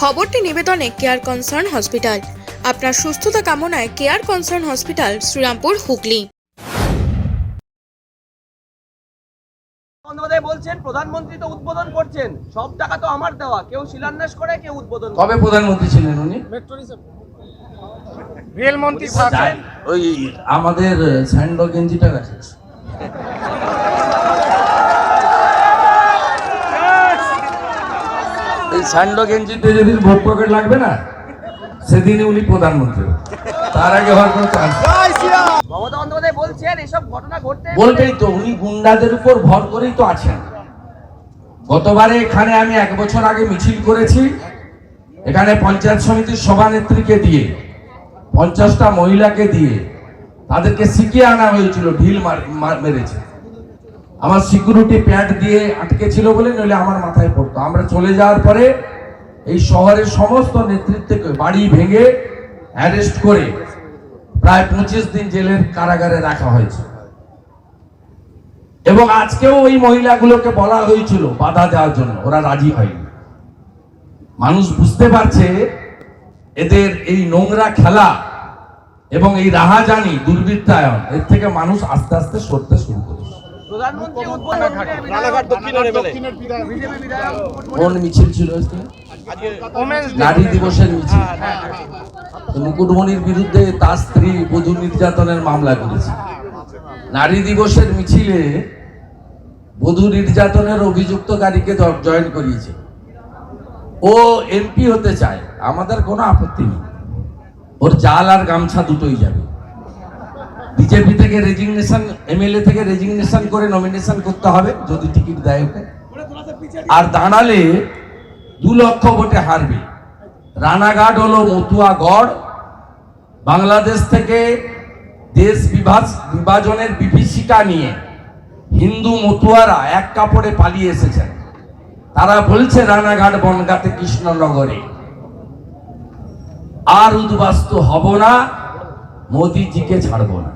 খবরটি নিবেদনে care concern hospital আপনার সুস্থতা কামনায় care concern hospital Serampore Hooghly. Bandyopadhyay বলছেন প্রধানমন্ত্রী তো উদ্বোধন করছেন। সব টাকা তো আমার দেওয়া। কেউ শিলান্যাস করে কেউ উদ্বোধন। কবে প্রধানমন্ত্রী ছিলেন উনি? রেলমন্ত্রী উনি ওই আমাদের স্যান্ডো গেঞ্জিটা রাখিস এই স্যান্ডো গেঞ্জিতে যেদিন ভোট পকেট লাগবে না সেদিনই উনি প্রধানমন্ত্রী। তার আগে হওয়ার কোনো চান্স মমতা বলছেন এসব ঘটনা ঘটতে বলবেই তো উনি গুন্ডাদের উপর ভর করেই তো আছেন। গতবারে এখানে আমি এক বছর আগে মিছিল করেছি। এখানে পঞ্চায়েত সমিতির সভানেত্রীকে দিয়ে পঞ্চাশটা মহিলাকে দিয়ে তাদেরকে শিখিয়ে আনা হয়েছিল ঢিল মার- মার- মেরেছে। আমার সিকিউরিটি প্যাড দিয়ে আটকে ছিল বলে নইলে আমার মাথায় পড়তো। আমরা চলে যাওয়ার পরে এই শহরের সমস্ত নেতৃত্বকে বাড়ি ভেঙে অ্যারেস্ট করে প্রায় পঁচিশ দিন জেলের কারাগারে রাখা হয়েছে। এবং আজকেও ওই মহিলাগুলোকে বলা হয়েছিল বাধা দেওয়ার জন্য, ওরা রাজি হয়নি। মানুষ বুঝতে পারছে এদের এই নোংরা খেলা এবং এই রাহাজানি, দুর্বৃত্তায়ন, এর থেকে মানুষ আস্তে আস্তে সরতে শুরু করেছে। কোন মিছিল ছিল নারী দিবসের মিছিল। মুকুটমণির বিরুদ্ধে তার স্ত্রী বধূ নির্যাতনের মামলা করেছে। নারী দিবসের মিছিলে বধূ নির্যাতনের অভিযুক্তকারীকে জ- জয়েন করিয়েছে। ও এমপি হতে চায় আমাদের কোনো আপত্তি নেই। ওর জাল আর গামছা দুটোই যাবে। বিজেপি থেকে রেজিগনেশন এমএলএ থেকে রেজিগনেশন করে নমিনেশন করতে হবে, যদি টিকিট দেয় ওকে। আর দাঁড়ালে দু লক্ষ ভোটে হারবে। রানাঘাট হলো মতুয়া গড় বাংলাদেশ থেকে দেশ বিভাজ, বিভাজনের বিভীষিকা নিয়ে হিন্দু মতুয়ারা এক কাপড়ে পালিয়ে এসেছেন। তারা বলছে রানাঘাট বনগাতে কৃষ্ণনগরে। আর উদ্বাস্তু হব না, মোদিজিকে ছাড়বো না।